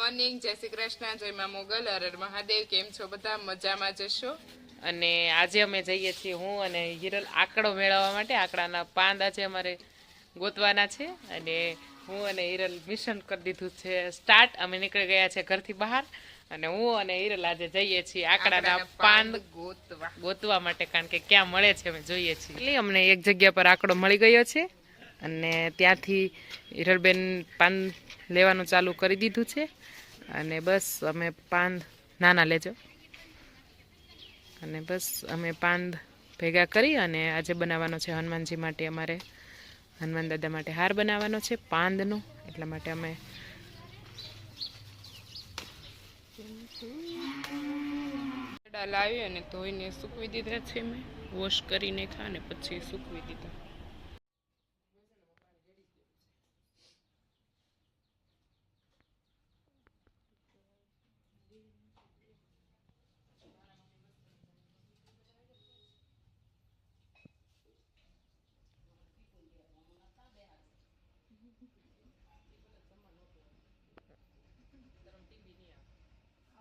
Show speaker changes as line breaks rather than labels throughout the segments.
Morning જય શ્રી કૃષ્ણ જય મા મોગલ હર મહાદેવ કેમ છો બધા? મજામાં જશો? અને આજે અમે જઈએ છીએ હું અને હિરલ આંકડો મેળવવા માટે. આંકડાના પાંદ આજે અમારે ગોતવાના છે. અને હું અને હિરલ મિશન કરી દીધું છે સ્ટાર્ટ અમે નીકળી ગયા છે ઘરથી બહાર. અને હું અને હિરલ આજે જઈએ છીએ આંકડાના પાંદ ગોતવા. ગોતવા માટે કારણ કે ક્યાં મળે છે અમે જોઈએ છીએ. એટલે અમને એક જગ્યા પર આંકડો મળી ગયો છે. અને ત્યાંથી હિરલબેન પાન લેવાનું ચાલુ કરી દીધું છે. અને બસ અમે પાન નાના લેજો. અને બસ અમે પાન ભેગા કરી અને આજે બનાવવાનો છે હનુમાનજી માટે અમારે. હનુમાન દાદા માટે હાર બનાવવાનો છે પાંદનો, એટલા માટે અમે લાવી અને ધોઈને સૂકવી દીધા છે મેં. વોશ કરીને ખા અને પછી સૂકવી દીધા.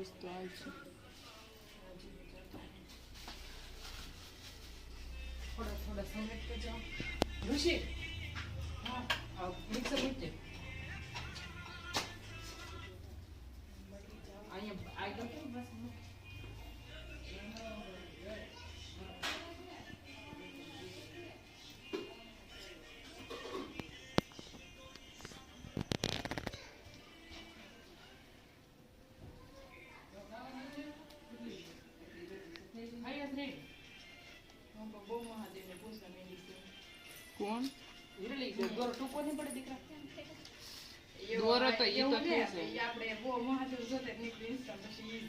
આવીશ થોડા થોડા સમેટ તો જાઓ ઋષિ! હા મિક્સર મૂકજે. અહીંયા કેમ બસ મૂક. કોણ? દોરો ટૂંકો નહીં પડે દીકરા દોરો તો એ તો છે
આપણે બહુ મહાદેવ જોતે નીકળી ઇન્સ્ટા પછી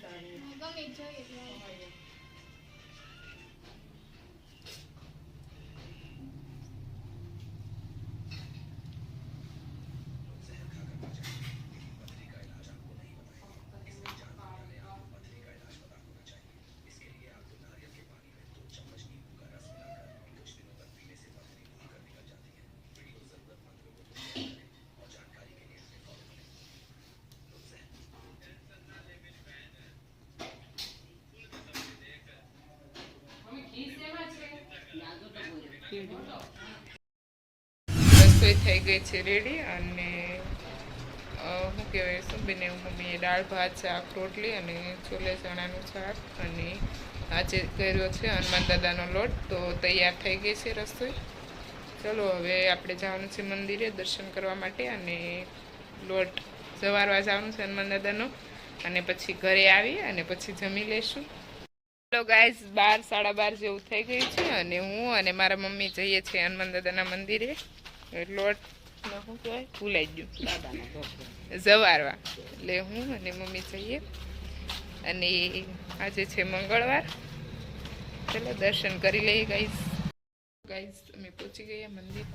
રસોઈ થઈ ગઈ છે રેડી અને શું કહેવાય શું બેને મમ્મીએ દાળ, ભાત, શાક, રોટલી અને છોલે, ચણાનું શાક અને આજે કર્યો છે હનુમાન દાદાનો લોટ. તો તૈયાર થઈ ગઈ છે રસોઈ. ચલો હવે આપણે જવાનું છે મંદિરે દર્શન કરવા માટે અને લોટ સવારવા જવાનું છે હનુમાન દાદાનો. અને પછી ઘરે આવી અને પછી જમી લેશું હેલો ગાઈસ બાર, સાડા બાર જેવું થઈ ગયું છે અને હું અને મારા મમ્મી જઈએ છીએ હનુમાન દાદાના મંદિરે. લોટ શું કહેવાય? ભૂલાઈ ગયું. જવારવા. એટલે હું અને મમ્મી જઈએ. અને આજે છે મંગળવાર. ચલો દર્શન કરી લઈએ ગાઈઝ ગાઈઝ અમે પહોંચી ગયા મંદિર.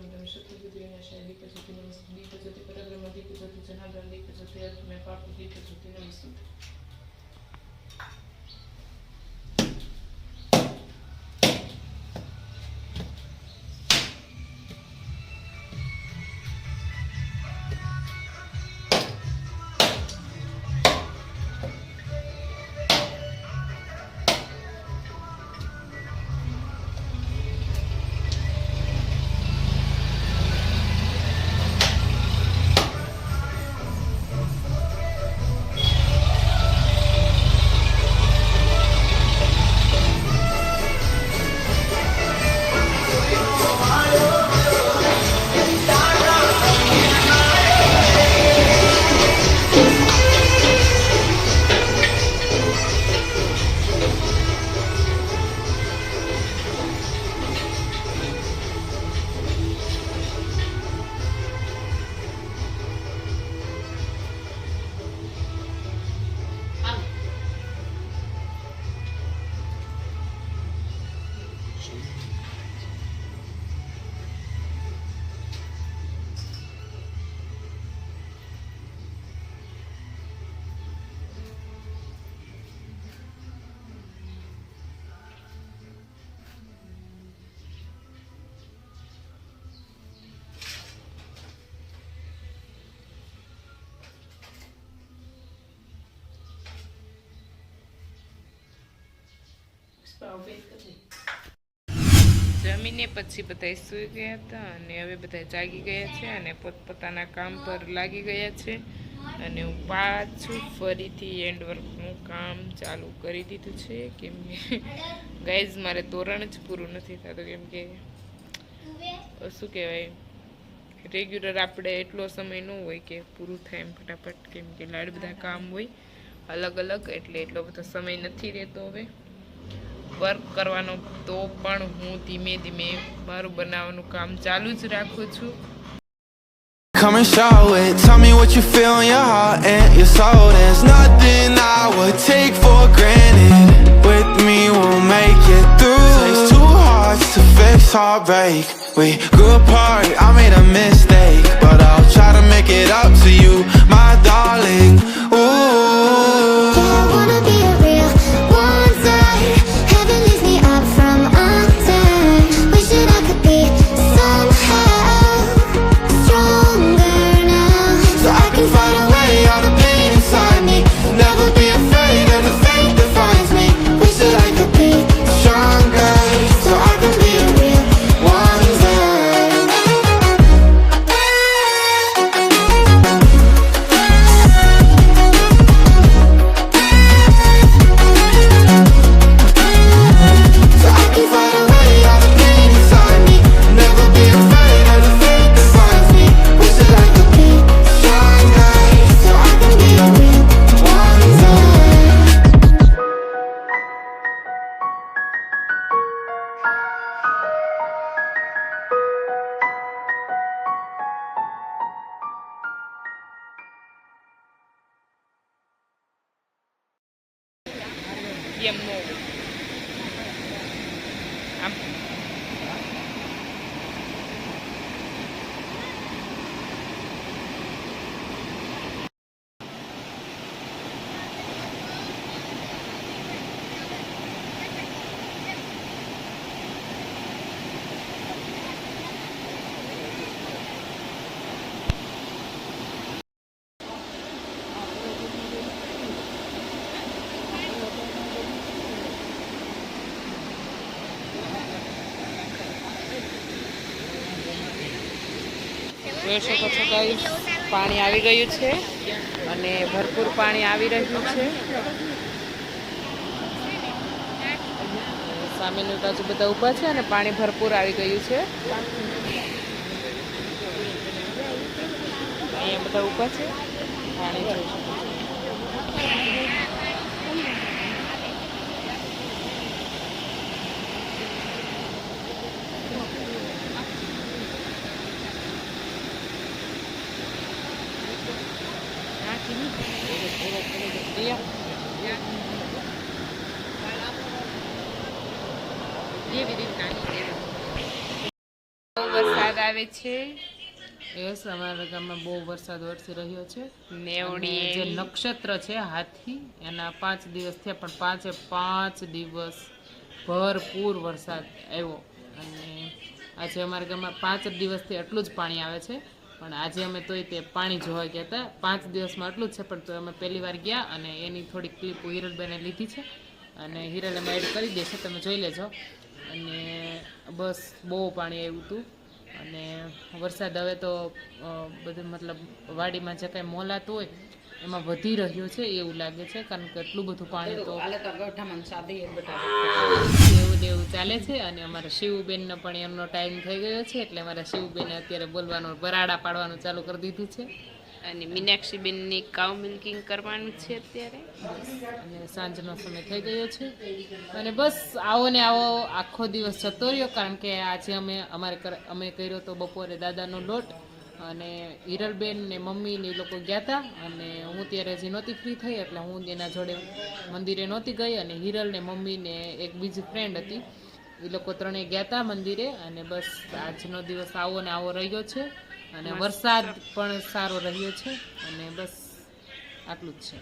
સમિતમ શત્રુબુદ્ધિ વિનાશાય દીપજ્યોતિ નમસ્તે દીપજ્યોતિ પરબ્રહ્મ દીપજ્યોતિ જનાર્દન દીપજ્યોતિ અર્થમે પાપ દીપજ્યોતિ નમસ્તે જમીને પછી બધા સૂઈ ગયા હતા અને હવે બધા જાગી ગયા છે અને પોતપોતાના કામ પર લાગી ગયા છે. અને હું પાછું ફરીથી હેન્ડવર્કનું કામ ચાલુ કરી દીધું છે. કેમ કે ગાઈઝ મારે તોરણ જ પૂરું નથી થતું. કેમ કે શું કહેવાય રેગ્યુલર આપણે એટલો સમય ન હોય કે પૂરું થાય એમ ફટાફટ. કેમ કે લાડ બધા કામ હોય અલગ અલગ એટલે એટલો બધો સમય નથી રહેતો હવે. વર્ક કરવાનો તો પણ હું ધીમે ધીમે મારું બનાવવાનું કામ ચાલુ જ રાખું છું
Come and show it. Tell me what you feel in your heart and your soul. There's nothing I would take for granted. With me, we'll make it through. Takes two hearts to fix heartbreak. We grew apart, I made a mistake. But I'll try to make it up to you, my darling. Ooh.
એમ ન હોય આમ જોઈ શકો છો guys પાણી આવી ગયું છે અને ભરપૂર પાણી આવી રહ્યું છે. સામેની બાજુ બધા ઊભા છે અને પાણી ભરપૂર આવી ગયું છે. અહીંયા બધા ઊભા છે. પાણી જોઈ શકો છો. બહુ વરસાદ આવે છે.
યસ અમારા ગામમાં બહુ વરસાદ વરસી રહ્યો છે.
નેવડી
જે નક્ષત્ર છે હાથી એના પાંચ દિવસ થયા પણ પાંચે પાંચ દિવસ ભરપૂર વરસાદ આવ્યો. અને આજે અમારા ગામમાં પાંચ દિવસથી એટલું જ પાણી આવે છે. પણ આજે અમે તોય તે પાણી જોવા ગયા હતા. પાંચ દિવસમાં એટલું જ છે, પણ તો અમે પહેલી વાર ગયા અને એની થોડીક ક્લિપ હિરલબેને લીધી છે. અને હિરલ અમે એડ કરી દેશે, તમે જોઈ લેજો. અને બસ બહુ પાણી આવ્યું હતું. અને વરસાદ હવે તો બધું મતલબ વાડીમાં જે કાંઈ મોલાતું હોય એમાં વધી રહ્યો છે એવું લાગે છે કારણ કે એટલું બધું પાણી તો એવું એવું ચાલે છે અને અમારા શિવબેનનો પણ એમનો ટાઈમ થઈ ગયો છે એટલે અમારા શિવબેને અત્યારે બોલવાનું બરાડા પાડવાનું ચાલુ કરી દીધું છે.
અને મીનાક્ષીબેનની કાઉ મિલ્કિંગ કરવાનું છે અત્યારે.
અને સાંજનો સમય થઈ ગયો છે. અને બસ આવો ને આવો આખો દિવસ જતો રહ્યો કારણ કે આજે અમે અમારે અમે કર્યો તો બપોરે દાદાનો લોટ. અને હિરલબેન ને મમ્મી ને એ લોકો ગયા હતા અને હું ત્યારે હજી નહોતી ફ્રી થઈ એટલે હું એના જોડે મંદિરે નહોતી ગઈ અને હિરલ ને મમ્મી ને એક બીજી ફ્રેન્ડ હતી. એ લોકો ત્રણેય ગયા હતા મંદિરે અને બસ આજનો દિવસ આવો ને આવો રહ્યો છે અને વરસાદ પણ સારો રહ્યો છે અને બસ આટલું જ છે.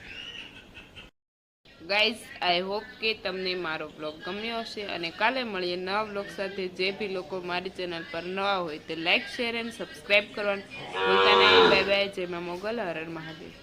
ગાઈઝ આઈ હોપ કે તમને મારો બ્લોગ ગમ્યો હશે અને કાલે મળીએ નવા બ્લોગ સાથે. જે બી લોકો મારી ચેનલ પર નવા હોય તે લાઈક શેર એન્ડ સબસ્ક્રાઈબ કરવાનું બાય બાય જેમાં મોગલ. હરણ મહાદેવ.